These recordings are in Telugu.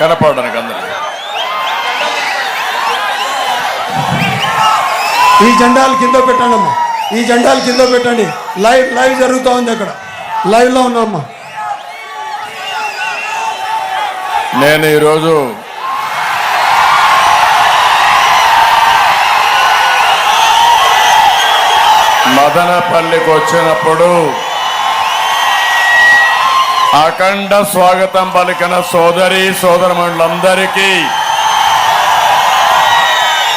కనపడడానికి అందరికి. ఈ జెండాలు కింద పెట్టండి అమ్మా. ఈ జెండాలు కింద పెట్టండి. లైవ్ లైవ్ జరుగుతూ ఉంది అక్కడ. లైవ్లో ఉన్నామ్మా నేను ఈరోజు మదనపల్లికి వచ్చినప్పుడు అఖండ స్వాగతం పలికిన సోదరి సోదరమణులందరికీ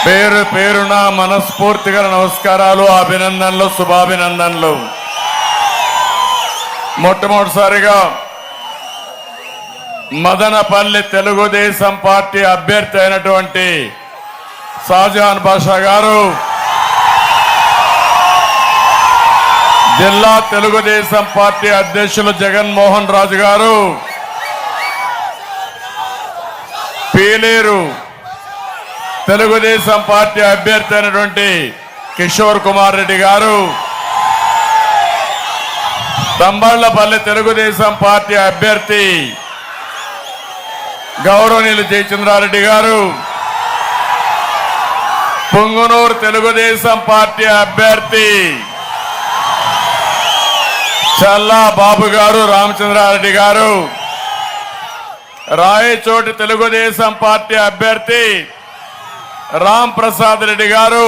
పేరు పేరున మనస్ఫూర్తిగా నమస్కారాలు అభినందనలు శుభాభినందనలు. మొట్టమొదటిసారిగా మదనపల్లి తెలుగుదేశం పార్టీ అభ్యర్థి అయినటువంటి షాజహాన్ బాషా గారు జిల్లా తెలుగుదేశం పార్టీ అధ్యక్షులు జగన్మోహన్ రాజు గారు. పీలేరు తెలుగుదేశం పార్టీ అభ్యర్థి అయినటువంటి కిషోర్ కుమార్ రెడ్డి గారు. తంబళ్ళపల్లి తెలుగుదేశం పార్టీ అభ్యర్థి గౌరవనీయులు జయచంద్రారెడ్డి గారు. పుంగునూరు తెలుగుదేశం పార్టీ అభ్యర్థి చల్లా బాబు గారు రామచంద్రారెడ్డి గారు. రాయచోటి తెలుగుదేశం పార్టీ అభ్యర్థి రామ్ ప్రసాద్ రెడ్డి గారు.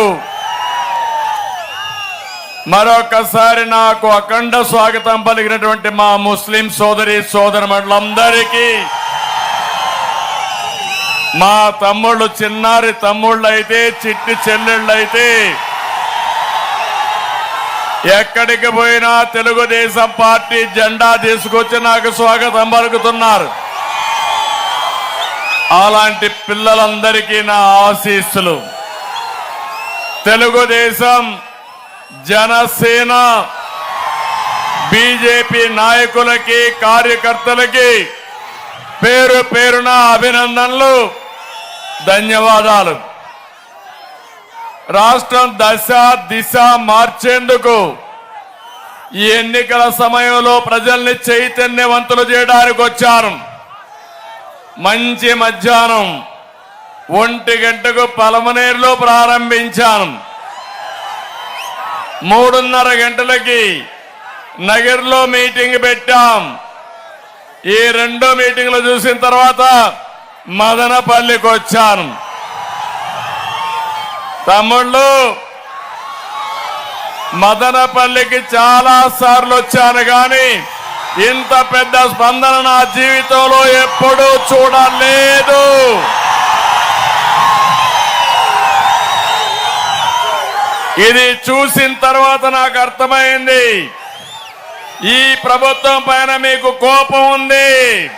మరొకసారి నాకు అఖండ స్వాగతం పలికినటువంటి మా ముస్లిం సోదరి సోదరమండలందరికీ మా తమ్ముళ్ళు చిన్నారి తమ్ముళ్ళు అయితే చిట్టి చెల్లెళ్ళు అయితే ఎక్కడికి పోయినా తెలుగుదేశం పార్టీ జెండా తీసుకొచ్చి నాకు స్వాగతం పలుకుతున్నారు. అలాంటి పిల్లలందరికీ నా ఆశీస్సులు. తెలుగుదేశం జనసేన బీజేపీ నాయకులకి కార్యకర్తలకి పేరు పేరున అభినందనలు ధన్యవాదాలు. రాష్ట్రం దశ దిశ మార్చేందుకు ఈ ఎన్నికల సమయంలో ప్రజల్ని చైతన్యవంతులు చేయడానికి వచ్చారు. మంచి మధ్యాహ్నం ఒంటి గంటకు పలమనేరులో ప్రారంభించాను మూడున్నర గంటలకి నగర్లో మీటింగ్ పెట్టాం. ఈ రెండో మీటింగ్లు చూసిన తర్వాత మదనపల్లికి వచ్చాను తమ్ముళ్ళు మదనపల్లికి చాలా సార్లు వచ్చాను కానీ ఇంత పెద్ద స్పందన నా జీవితంలో ఎప్పుడూ చూడలేదు. ఇది చూసిన తర్వాత నాకు అర్థమైంది. ఈ ప్రభుత్వం పైన మీకు కోపం ఉంది.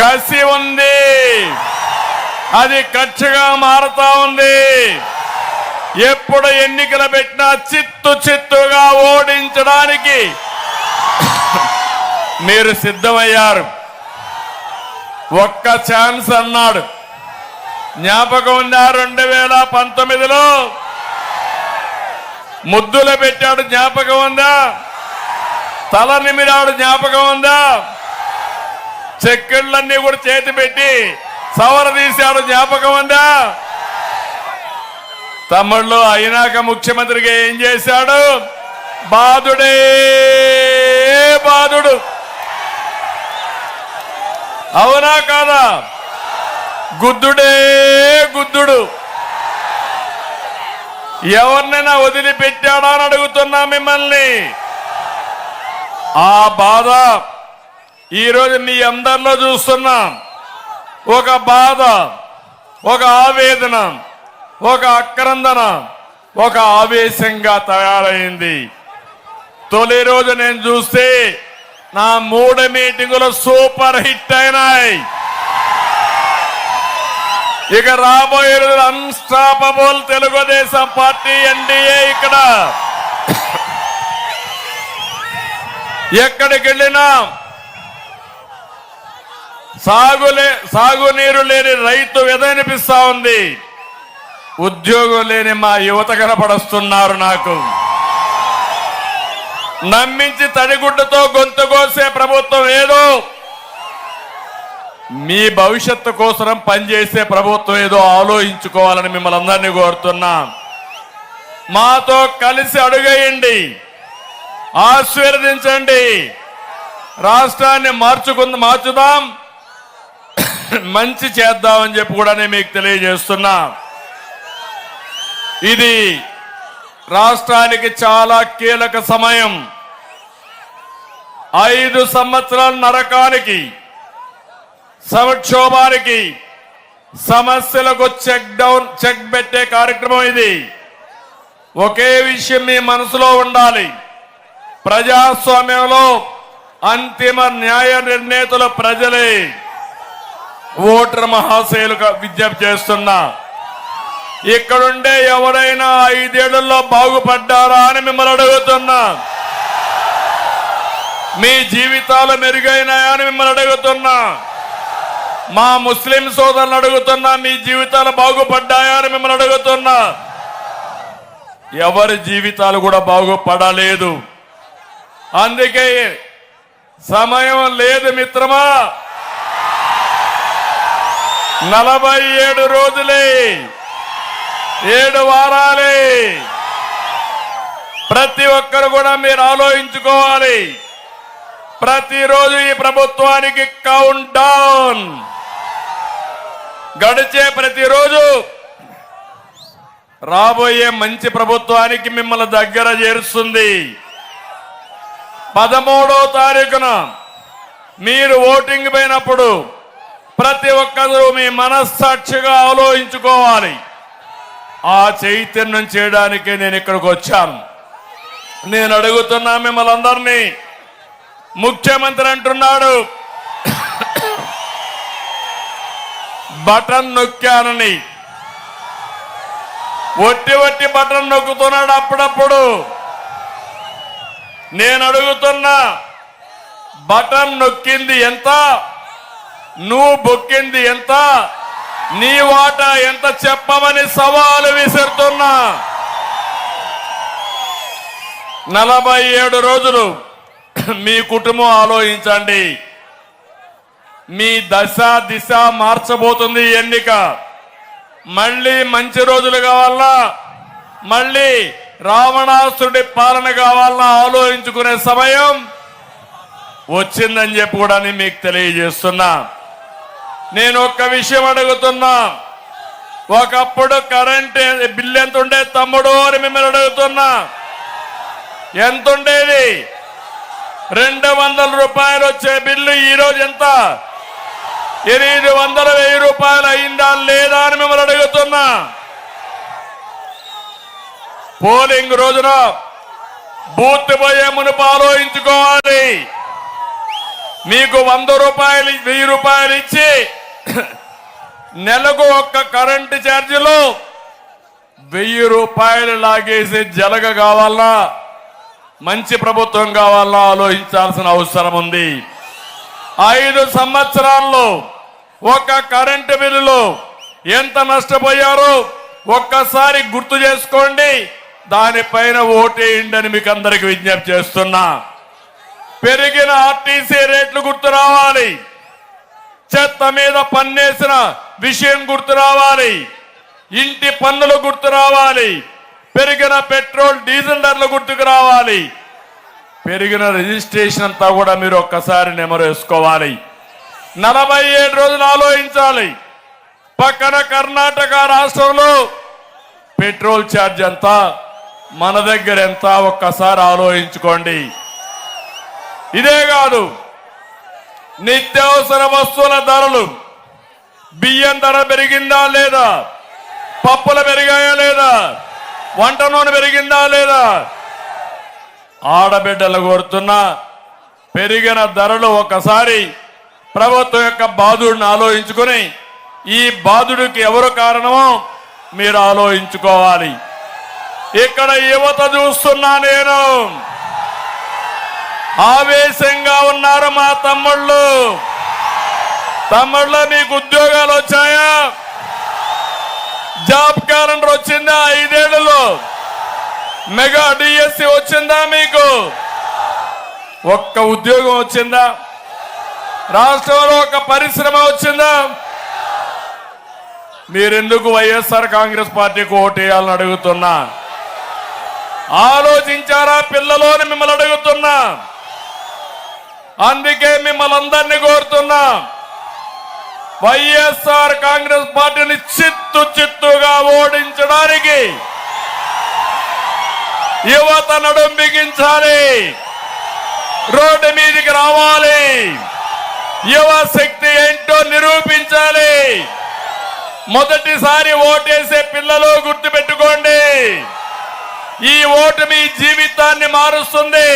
కసి ఉంది. అది ఖర్చుగా మారుతా ఉంది. ఎప్పుడు ఎన్నికలు పెట్టినా చిత్తు చిత్తుగా ఓడించడానికి మీరు సిద్ధమయ్యారు. ఒక్క ఛాన్స్ అన్నాడు. జ్ఞాపకం ఉందా రెండు వేల పంతొమ్మిదిలో? ముద్దులు పెట్టాడు జ్ఞాపకం ఉందా? తల నిమిరాడు జ్ఞాపకం ఉందా? చెక్కిళ్ళన్నీ కూడా చేతి పెట్టి సవర తీశారు జ్ఞాపకం అందా? తమ్ముళ్ళు అయినాక ముఖ్యమంత్రిగా ఏం చేశాడు? బాధుడే బాధుడు అవునా కాదా? గుద్దుడే గుద్దుడు. ఎవరినైనా వదిలిపెట్టాడా అని అడుగుతున్నా మిమ్మల్ని. ఆ బాధ ఈరోజు మీ అందరిలో చూస్తున్నాం. ఒక బాధ ఒక ఆవేదన ఒక అక్రందన ఒక ఆవేశంగా తయారైంది. తొలి రోజు నేను చూస్తే నా మూడు మీటింగులు సూపర్ హిట్ అయినాయి. ఇక రాబోయే రోజులు అన్స్టాపబుల్ తెలుగుదేశం పార్టీ ఎన్డీఏ ఇక్కడ. ఎక్కడికి వెళ్ళినా సాగులే సాగునీరు లేని రైతు ఎదనిపిస్తా ఉంది. ఉద్యోగం లేని మా యువత కనపడుస్తున్నారు నాకు. నమ్మించి తడిగుడ్డతో గొంతు కోసే ప్రభుత్వం ఏదో. మీ భవిష్యత్తు కోసం పనిచేసే ప్రభుత్వం ఏదో ఆలోచించుకోవాలని మిమ్మల్ని అందరినీ కోరుతున్నాం. మాతో కలిసి అడుగేయండి. ఆశీర్వదించండి. రాష్ట్రాన్ని మార్చుకుంది మార్చుదాం. మంచి చేద్దామని చెప్పి కూడా నేను మీకు తెలియజేస్తున్నా. ఇది రాష్ట్రానికి చాలా కీలక సమయం. ఐదు సంవత్సరాల నరకానికి సంక్షోభానికి సమస్యలకు చెక్ డౌన్ చెక్ పెట్టే కార్యక్రమం ఇది. ఒకే విషయం మీ మనసులో ఉండాలి. ప్రజాస్వామ్యంలో అంతిమ న్యాయ నిర్ణేతలు ప్రజలే. ఓటర్ మహాశయులుగా విజ్ఞప్తి చేస్తున్నా. ఇక్కడుండే ఎవరైనా ఐదేళ్ళలో బాగుపడ్డారా అని మిమ్మల్ని అడుగుతున్నా. మీ జీవితాలు మెరుగైనాయా అని మిమ్మల్ని అడుగుతున్నా. మా ముస్లిం సోదరులను అడుగుతున్నా మీ జీవితాలు బాగుపడ్డాయా అని మిమ్మల్ని అడుగుతున్నా. ఎవరి జీవితాలు కూడా బాగుపడలేదు. అందుకే సమయం లేదు మిత్రమా. నలభై ఏడు రోజులే. ఏడు వారాలే. ప్రతి ఒక్కరు కూడా మీరు ఆలోచించుకోవాలి. ప్రతిరోజు ఈ ప్రభుత్వానికి కౌంట్ డౌన్ గడిచే ప్రతిరోజు రాబోయే మంచి ప్రభుత్వానికి మిమ్మల్ని దగ్గర చేరుస్తుంది. పదమూడో తారీఖున మీరు ఓటింగ్ పోయినప్పుడు ప్రతి ఒక్కరూ మీ మనస్సాక్షిగా ఆలోచించుకోవాలి. ఆ చైతన్యం చేయడానికి నేను ఇక్కడికి వచ్చాను. నేను అడుగుతున్నా మిమ్మల్ని అందరినీ. ముఖ్యమంత్రి అంటున్నాడు. బటన్ నొక్కానని ఒట్టి ఒట్టి బటన్ నొక్కుతున్నాడు అప్పుడప్పుడు. నేను అడుగుతున్నా బటన్ నొక్కింది ఎంత? నువ్వు బొక్కింది ఎంత? నీ వాటా ఎంత చెప్పమని సవాలు విసురుతున్నా. నలభై ఏడు రోజులు మీ కుటుంబం ఆలోచించండి. మీ దశ దిశ మార్చబోతుంది ఎన్నిక. మళ్ళీ మంచి రోజులు కావాలా? మళ్ళీ రావణాసుడి పాలన కావాలా? ఆలోచించుకునే సమయం వచ్చిందని చెప్పి కూడా మీకు తెలియజేస్తున్నా. నేను ఒక్క విషయం అడుగుతున్నా. ఒకప్పుడు కరెంట్ బిల్లు ఎంత ఉండే తమ్ముడు అని మిమ్మల్ని అడుగుతున్నా. ఎంత ఉండేది రెండు వందల రూపాయలు వచ్చే బిల్లు ఈరోజు ఎంత? ఎనిమిది వందల వెయ్యి రూపాయలు అయిందా లేదా అని మిమ్మల్ని అడుగుతున్నా. పోలింగ్ రోజున బూత్ పోయే మునుపు ఆలోచించుకోవాలి. మీకు వంద రూపాయలు వెయ్యి రూపాయలు ఇచ్చి నెలకు ఒక్క కరెంటు ఛార్జీలు వెయ్యి రూపాయలు లాగేసి జలగ కావాలా మంచి ప్రభుత్వం కావాలా ఆలోచించాల్సిన అవసరం ఉంది. ఐదు సంవత్సరాల్లో ఒక కరెంటు బిల్లులో ఎంత నష్టపోయారో? ఒక్కసారి గుర్తు చేసుకోండి. దానిపైన ఓటేయండి అని మీకు అందరికి విజ్ఞప్తి చేస్తున్నా. పెరిగిన ఆర్టీసీ రేట్లు గుర్తు రావాలి. చెత్త మీద పన్నేసిన విషయం గుర్తు రావాలి. ఇంటి పన్నులు గుర్తు రావాలి. పెరిగిన పెట్రోల్ డీజిల్ ధరలు గుర్తుకు రావాలి. పెరిగిన రిజిస్ట్రేషన్ అంతా కూడా మీరు ఒక్కసారి నెమరేసుకోవాలి. నలభై ఏడు రోజులు ఆలోచించాలి. పక్కన కర్ణాటక రాష్ట్రంలో పెట్రోల్ ఛార్జ్ ఎంత? మన దగ్గర ఎంత? ఒక్కసారి ఆలోచించుకోండి. ఇదే కాదు. నిత్యావసర వస్తువుల ధరలు బియ్యం ధర పెరిగిందా లేదా? పప్పులు పెరిగాయా లేదా? వంట నూనె పెరిగిందా లేదా? ఆడబిడ్డలు కోరుతున్నా పెరిగిన ధరలు ఒకసారి ప్రభుత్వం యొక్క బాధుడిని ఆలోచించుకుని ఈ బాధుడికి ఎవరు కారణమో మీరు ఆలోచించుకోవాలి. ఇక్కడ యువత చూస్తున్నా నేను. ఆవేశంగా ఉన్నారు మా తమ్ముళ్ళు. తమ్ముళ్ళ మీకు ఉద్యోగాలు వచ్చాయా? జాబ్ క్యాలెండర్ వచ్చిందా ఐదేళ్ళలో? మెగా డిఎస్సి వచ్చిందా మీకు? ఒక్క ఉద్యోగం వచ్చిందా? రాష్ట్రంలో ఒక పరిశ్రమ వచ్చిందా? మీరెందుకు వైఎస్ఆర్ కాంగ్రెస్ పార్టీకి ఓటేయాలని అడుగుతున్నా? ఆలోచించారా పిల్లలోని మిమ్మల్ని అడుగుతున్నా? అందుకే మిమ్మల్ని అందరినీ కోరుతున్నా. వైఎస్ఆర్ కాంగ్రెస్ పార్టీని చిత్తు చిత్తుగా ఓడించడానికి యువత నడుం బిగించాలి రోడ్డు మీదికి రావాలి. యువ శక్తి ఏంటో నిరూపించాలి. మొదటిసారి ఓటేసే పిల్లలు గుర్తుపెట్టుకోండి. ఈ ఓటు మీ జీవితాన్ని మారుస్తుంది.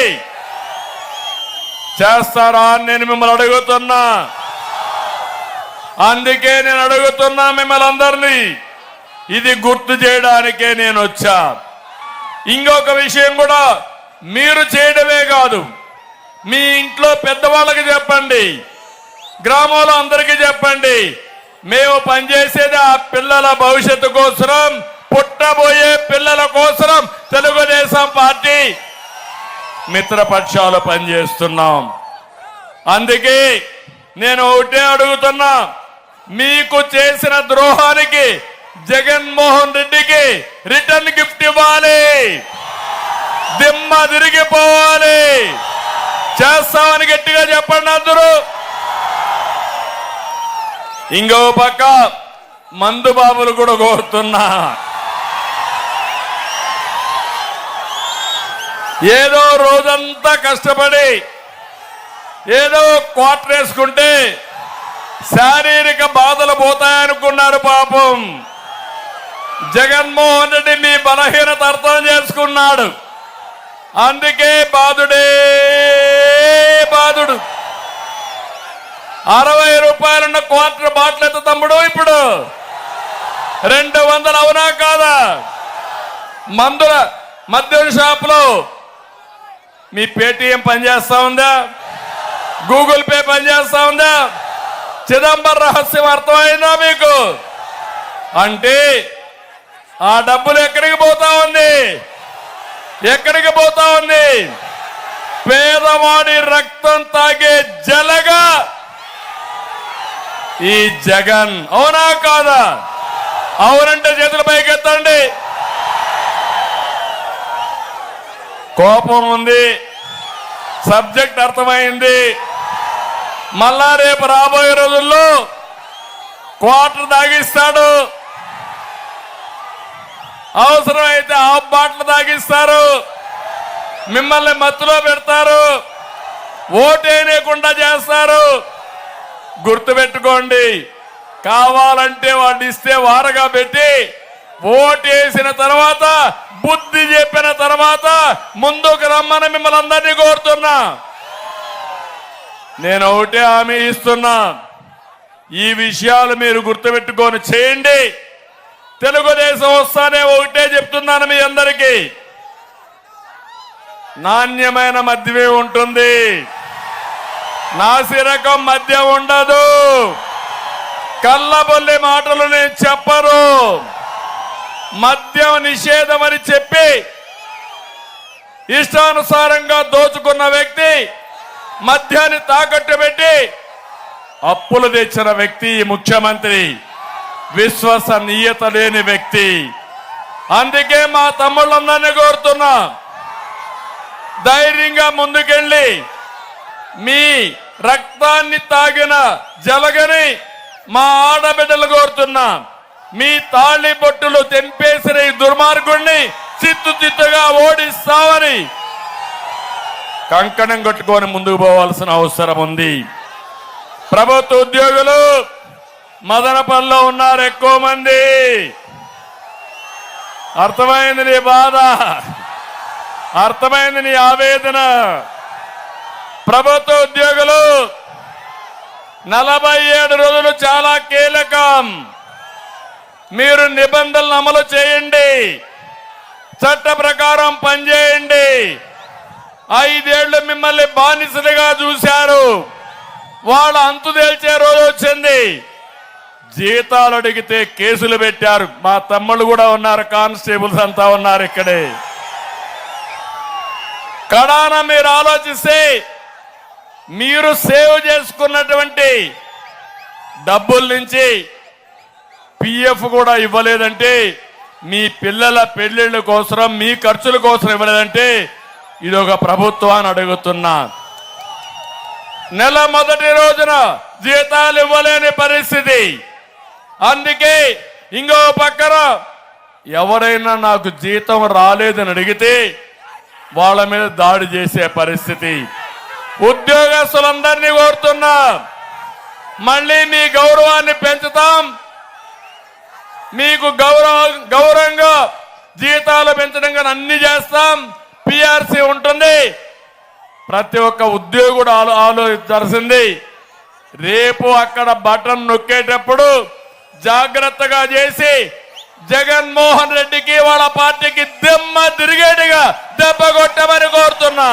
చేస్తారా అని నేను మిమ్మల్ని అడుగుతున్నా. అందుకే నేను అడుగుతున్నా మిమ్మల్ని అందరినీ. ఇది గుర్తు చేయడానికే నేను వచ్చా. ఇంకొక విషయం కూడా మీరు చేయడమే కాదు. మీ ఇంట్లో పెద్దవాళ్ళకి చెప్పండి. గ్రామంలో అందరికీ చెప్పండి. మేము పనిచేసేది ఆ పిల్లల భవిష్యత్తు కోసరం పుట్టబోయే పిల్లల కోసరం తెలుగుదేశం పార్టీ. మిత్రపక్షాలు పనిచేస్తున్నాం. అందుకే నేను ఒకటే అడుగుతున్నా. మీకు చేసిన ద్రోహానికి జగన్మోహన్ రెడ్డికి రిటర్న్ గిఫ్ట్ ఇవ్వాలి. దిమ్మ తిరిగిపోవాలి. చేస్తామని గట్టిగా చెప్పండి అందరూ. ఇంకో పక్క మందు బాబులు కూడా కోరుతున్నా. ఏదో రోజంతా కష్టపడి ఏదో క్వార్టర్ వేసుకుంటే శారీరక బాధలు పోతాయనుకున్నారు పాపం. జగన్మోహన్ రెడ్డి మీ బలహీనత అర్థం చేసుకున్నాడు. అందుకే బాధుడే బాధుడు. అరవై రూపాయలున్న క్వార్టర్ బాటిల్ ఎంత తమ్ముడు ఇప్పుడు. రెండు వందలు అవునా కాదా? మందుల మద్యం షాపులో మీ పేటిఎం పనిచేస్తా ఉందా? గూగుల్ పే పనిచేస్తా ఉందా? చిదంబరం రహస్యం అర్థమైందా మీకు? అంటే ఆ డబ్బులు ఎక్కడికి పోతా ఉంది? ఎక్కడికి పోతా ఉంది? పేదవాడి రక్తం తాగే జలగా ఈ జగన్. అవునా కాదా? అవునంటే చేతుల పైకెత్తండి. కోపం ఉంది. సబ్జెక్ట్ అర్థమైంది. మళ్ళా రేపు రాబోయే రోజుల్లో క్వార్టర్ తాగిస్తాడు. అవసరమైతే హాఫ్ బాటిల్ తాగిస్తారు. మిమ్మల్ని మత్తులో పెడతారు. ఓటేనేయకుండా చేస్తారు. గుర్తుపెట్టుకోండి కావాలంటే వాడిని ఇస్తే వారగా పెట్టి ఓటేసిన తర్వాత బుద్ధి చెప్పిన తర్వాత ముందుకు రమ్మని మిమ్మల్ని అందరినీ కోరుతున్నా. నేను ఒకటే హామీ ఇస్తున్నా. ఈ విషయాలు మీరు గుర్తుపెట్టుకొని చేయండి. తెలుగుదేశం వస్తానే ఒకటే చెప్తున్నాను మీ అందరికీ. నాణ్యమైన మద్యమే ఉంటుంది. నాసిరకం మద్యం ఉండదు. కళ్ళబొల్లి మాటలు నేను చెప్పరు మద్యం నిషేధం అని చెప్పి ఇష్టానుసారంగా దోచుకున్న వ్యక్తి మద్యాన్ని తాకట్టు పెట్టి అప్పులు తెచ్చిన వ్యక్తి ముఖ్యమంత్రి. విశ్వసనీయత లేని వ్యక్తి. అందుకే మా తమ్ముళ్ళందరినీ కోరుతున్నా. ధైర్యంగా ముందుకెళ్ళి మీ రక్తాన్ని తాగిన జలగని మా ఆడబిడ్డలు కోరుతున్నా. మీ తాళి బొట్టులు తెంపేసిన ఈ దుర్మార్గుణ్ణి చిత్తు చిత్తుగా ఓడిస్తామని కంకణం కట్టుకొని ముందుకు పోవాల్సిన అవసరం ఉంది. ప్రభుత్వ ఉద్యోగులు మదనపల్లిలో ఉన్నారు ఎక్కువ మంది. అర్థమైంది నీ బాధ? అర్థమైంది నీ ఆవేదన? ప్రభుత్వ ఉద్యోగులు నలభై ఏడు రోజులు చాలా కీలకం. మీరు నిబంధనలు అమలు చేయండి. చట్ట ప్రకారం పనిచేయండి. ఐదేళ్ళు మిమ్మల్ని బానిసలుగా చూశారు. వాళ్ళ అంతు తేల్చే రోజు వచ్చింది. జీతాలు అడిగితే కేసులు పెట్టారు. మా తమ్ముళ్ళు కూడా ఉన్నారు కానిస్టేబుల్స్ అంతా ఉన్నారు ఇక్కడే. కడాన మీరు ఆలోచిస్తే మీరు సేవ్ చేసుకున్నటువంటి డబ్బుల నుంచి పిఎఫ్ కూడా ఇవ్వలేదంటే మీ పిల్లల పెళ్ళిళ్ళ కోసం మీ ఖర్చుల కోసం ఇవ్వలేదంటే ఇది ఒక ప్రభుత్వాన్ని అడుగుతున్నా. నెల మొదటి రోజున జీతాలు ఇవ్వలేని పరిస్థితి. అందుకే ఇంకో పక్కన ఎవరైనా నాకు జీతం రాలేదని అడిగితే వాళ్ళ మీద దాడి చేసే పరిస్థితి. ఉద్యోగస్తులందరినీ కోరుతున్నా. మళ్ళీ మీ గౌరవాన్ని పెంచుతాం. మీకు గౌరవ గౌరవంగా జీతాలు పెంచడం కానీ అన్ని చేస్తాం. పిఆర్సీ ఉంటుంది. ప్రతి ఒక్క ఉద్యోగుడు ఆలో ఆలోచించాల్సింది రేపు అక్కడ బటన్ నొక్కేటప్పుడు జాగ్రత్తగా చేసి జగన్మోహన్ రెడ్డికి వాళ్ళ పార్టీకి దెమ్మ తిరిగేటిగా దెబ్బ కొట్టమని కోరుతున్నా.